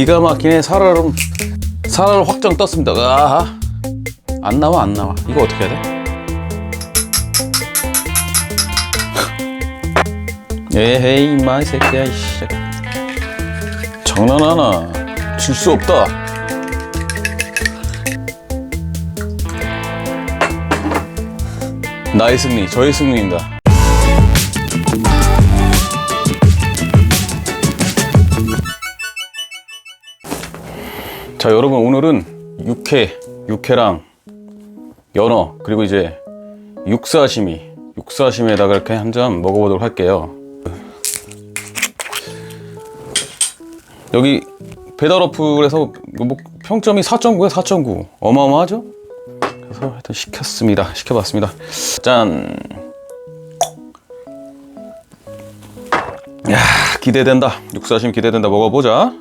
기가 막히네 살얼음. 살얼 확정 떴습니다. 아, 안 나와 안 나와. 이거 어떻게 해야 돼? 에헤이 임마 이 새끼야 이씨 장난하나. 질 수 없다. 나의 승리 저의 승리입니다 자 여러분 오늘은 육회 육회랑 연어 그리고 이제 육사시미 육사시미에다가 이렇게 한 잔 먹어보도록 할게요 여기 배달 어플에서 뭐 평점이 4.9에 4.9 어마어마하죠? 그래서 하여튼 시켰습니다 시켜봤습니다 짠 야, 기대된다. 육사심 기대된다. 먹어보자.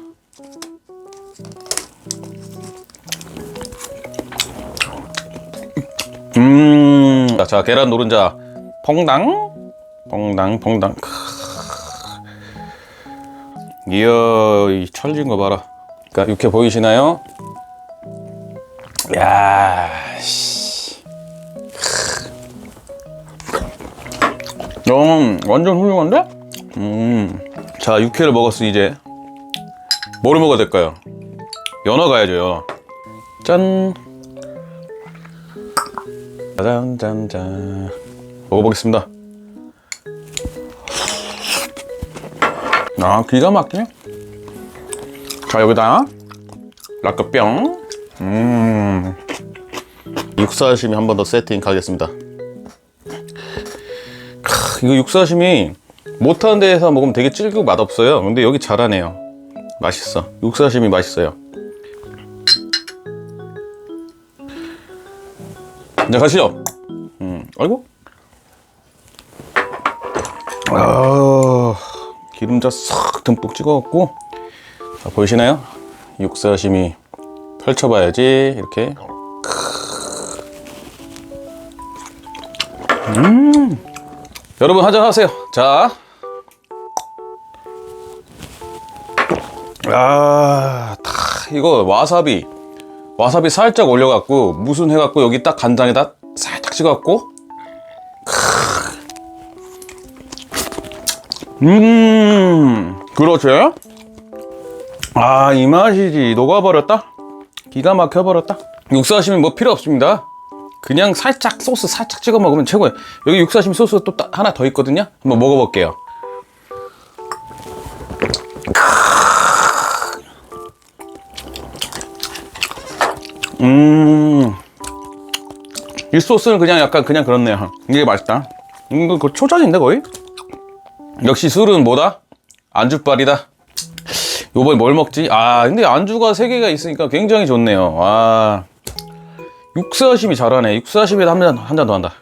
음, 자, 자, 계란 노른자. 퐁당, 퐁당, 퐁당. 크. 이야, 이 철진 거 봐라. 그러니까 이렇게 보이시나요? 야, 씨. 크. 음, 완전 훌륭한데? 음. 자, 육회를 먹었으니 이제 뭐를 먹어야 될까요? 연어 가야죠. 짠. 짜잔, 짠, 짠. 먹어보겠습니다. 아, 기가 막히네. 자, 여기다 라커병. 음. 육사심이 한 번 더 세팅 가겠습니다. 크, 이거 육사심이 못하는 데에서 먹으면 되게 질기고 맛없어요. 근데 여기 잘하네요. 맛있어. 육사심이 맛있어요. 이제 가시죠. 음, 아이고. 아, 기름자 싹 듬뿍 찍어갖고. 자, 보이시나요? 육사심이 펼쳐봐야지. 이렇게. 음. 여러분 한잔 하세요. 자. 아, 다 이거 와사비. 와사비 살짝 올려갖고 무슨 해갖고 여기 딱 간장에다 살짝 찍어갖고. 크. 음, 그렇지. 아, 이 맛이지. 녹아버렸다. 기가 막혀버렸다. 육수하시면 뭐 필요 없습니다. 그냥 살짝 소스 살짝 찍어 먹으면 최고예요. 여기 육사심 소스 또 따- 하나 더 있거든요. 한번 먹어볼게요. 음, 이 소스는 그냥 약간 그냥 그렇네요. 이게 맛있다. 이거 그 초장인데 거의? 역시 술은 뭐다? 안주빨이다. 요번에 뭘 먹지? 아, 근데 안주가 세 개가 있으니까 굉장히 좋네요. 와. 육사심이 잘하네. 육사심이다 한잔 한 잔 더 한다.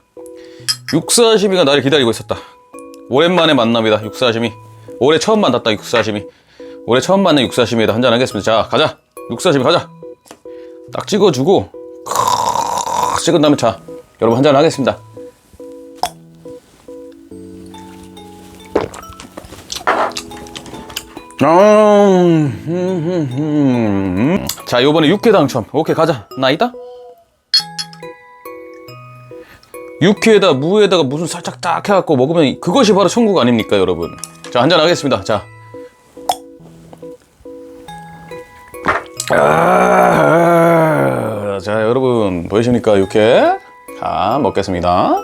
육사심이가 나를 기다리고 있었다. 오랜만에 만납니다. 육사심이. 올해 처음 만났다. 육사심이. 올해 처음 만난 육사심이다 한잔 하겠습니다. 자, 가자. 육사심이 가자. 딱 찍어주고 찍은 다음에 자, 여러분 한잔 하겠습니다. 음. 자, 요번에 육회 당첨. 오케이, 가자. 나 있다? 육회에다 무에다가 무슨 살짝 딱 해갖고 먹으면 그것이 바로 천국 아닙니까, 여러분? 자, 한잔 하겠습니다. 자. 아, 자, 여러분, 보이십니까, 육회? 자, 먹겠습니다.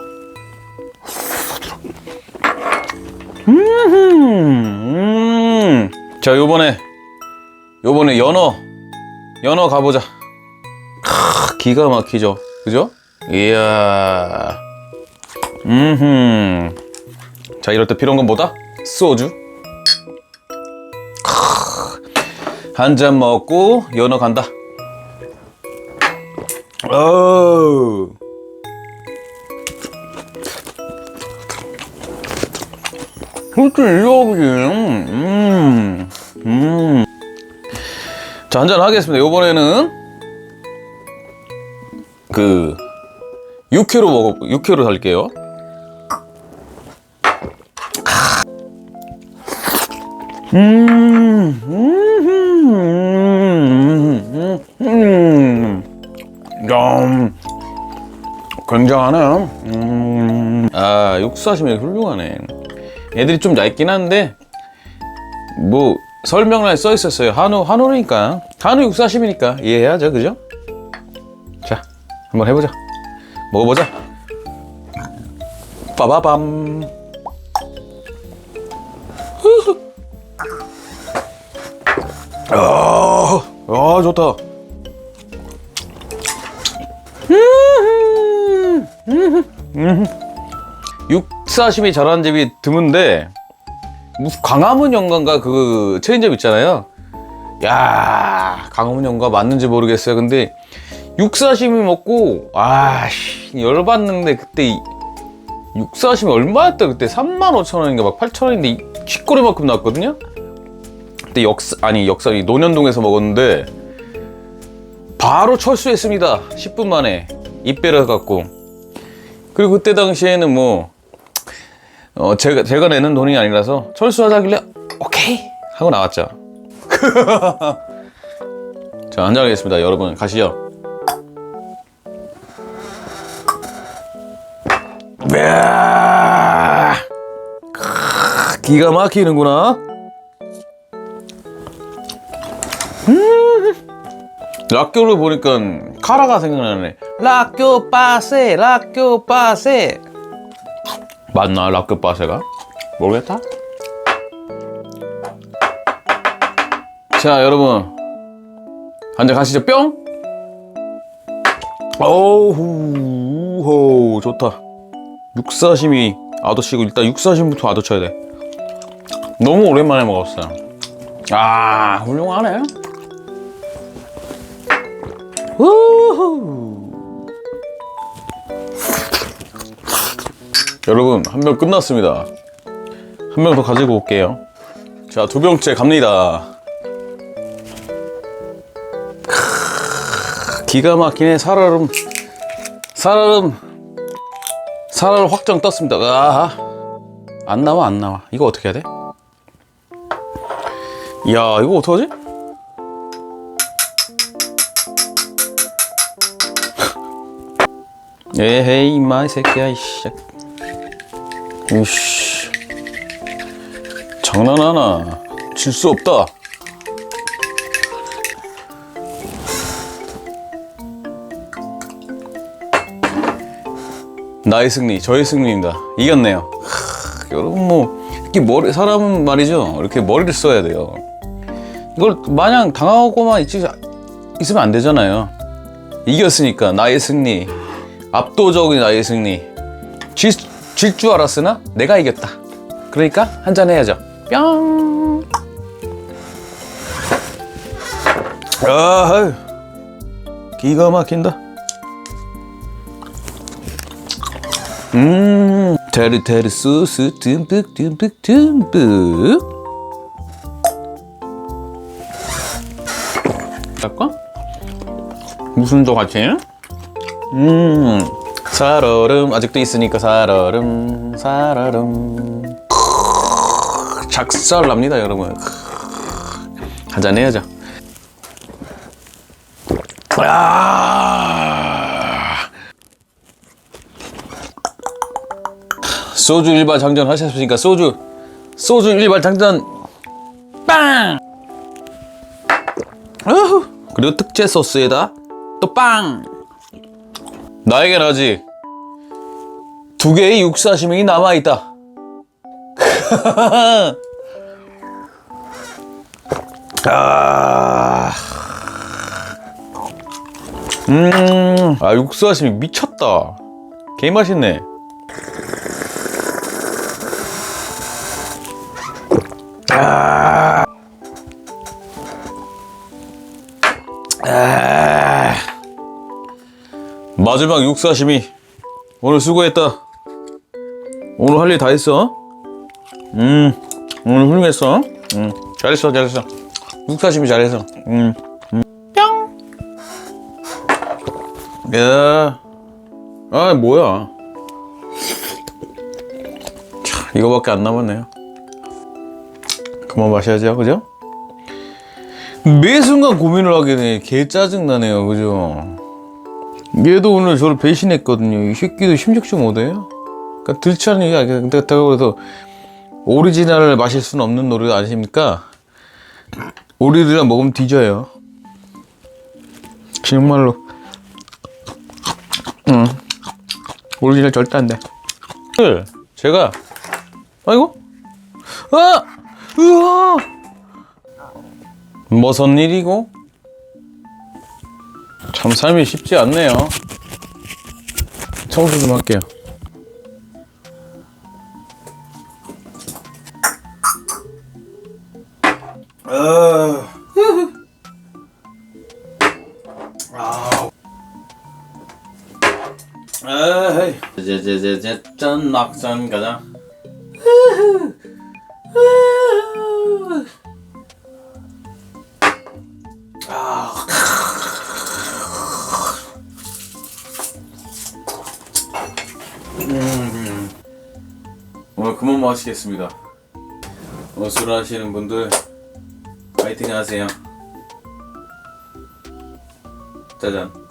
음, 자, 요번에, 요번에 연어, 연어 가보자. 크, 기가 막히죠? 그죠? 이야. 음. 자, 이럴 때 필요한 건 뭐다? 소주. 한 잔 먹고 연어 간다. 어우. 그렇지, 이거지. 음. 음. 자, 한잔 하겠습니다. 요번에는 그 6회로 먹어 6회로 살게요. 음, 음, 음. 굉장하네. 음, 아, 육사심이 훌륭하네. 애들이 좀 얇긴 한데, 뭐, 설명란에 써 있었어요. 한우, 한우니까. 한우 육사심이니까 이해해야죠. 그죠? 자, 한번 해보자. 먹어보자. 빠바밤. 아, 아, 좋다. 육사심이 잘하는 집이 드문데 무슨 광화문 연관가 그 체인점 있잖아요. 야 광화문 연관 맞는지 모르겠어요. 근데 육사심이 먹고 아씨 열받는데 그때 이 육사심이 얼마였다 그때 3만 5천 원인가 막 8천 원인데 쥐꼬리만큼 나왔거든요. 그때 역사 아니 역사 이 논현동에서 먹었는데 바로 철수했습니다. 10분 만에 입배를 갖고 그리고 그때 당시에는 뭐 어, 제가 제가 내는 돈이 아니라서 철수하자길래 오케이 하고 나왔죠. 자 한잔 하겠습니다. 여러분 가시죠. 크, 기가 막히는구나. 락교를 보니까 카라가 생각나네. 락교 빠세, 락교 빠세. 맞나 락교 빠세가? 모르겠다. 자 여러분 한잔 가시죠 뿅. 어우 좋다. 육사심이 아도치고 일단 육사심부터 아도쳐야 돼. 너무 오랜만에 먹었어요. 아 훌륭하네. 우후. 여러분 한 병 끝났습니다. 한 병 더 가지고 올게요. 자 두 병째 갑니다. 기가 막히네 살얼음 살얼음 살얼음 확정 떴습니다. 아, 안 나와 안 나와. 이거 어떻게 해야 돼? 야 이거 어떡하지? 에헤이 임마 이 새끼야 이씨 이씨. 장난하나. 질 수 없다. 나의 승리 저의 승리입니다. 이겼네요. 하, 여러분 뭐 이렇게 머리 사람은 말이죠. 이렇게 머리를 써야 돼요. 이걸 마냥 당하고만 있지 있으면 안 되잖아요. 이겼으니까 나의 승리 압도적인 나의 승리. 질 줄 알았으나 내가 이겼다. 그러니까 한 잔 해야죠. 뿅. 아, 기가 막힌다. 음, 타르타르 소스 듬뿍 듬뿍 듬뿍. 할까? 무슨 도 같이? 음, 살얼음 아직도 있으니까 살얼음, 살얼음. 크으, 작살 납니다, 여러분. 한잔 해야죠. 아, 소주 일발 장전 하셨으니까 소주, 소주 일발 장전, 빵. 그리고 특제 소스에다 또 빵. 나에겐 아직 두 개의 육사시명이 남아있다. 아, 음, 아, 육사시미 미쳤다. 개 맛있네. 마지막 육사심이 오늘 수고했다. 오늘 할 일 다 했어. 음, 오늘 훌륭했어. 음, 잘했어, 잘했어. 육사심이 잘했어. 음, 음. 뿅. 야, 아 뭐야? 참, 이거밖에 안 남았네요. 그만 마셔야죠, 그죠? 매 순간 고민을 하게 되네. 개 짜증 나네요, 그죠? 얘도 오늘 저를 배신했거든요. 이 새끼도 심적지 못해요. 그러니까 들치하는 얘기 아니야. 근데 그래서 오리지널을 마실 수는 없는 노래 아십니까? 오리지널 먹으면 뒤져요. 정말로. 응. 오리지널 절대 안 돼. 네, 제가 아이고 아 으아 무슨 일이고 참 삶이 쉽지 않네요. 청소 좀 할게요. 에이. 제제제제 짠 낙산 가자 마시겠습니다. 오늘 술 하시는 분들 파이팅 하세요. 짜잔.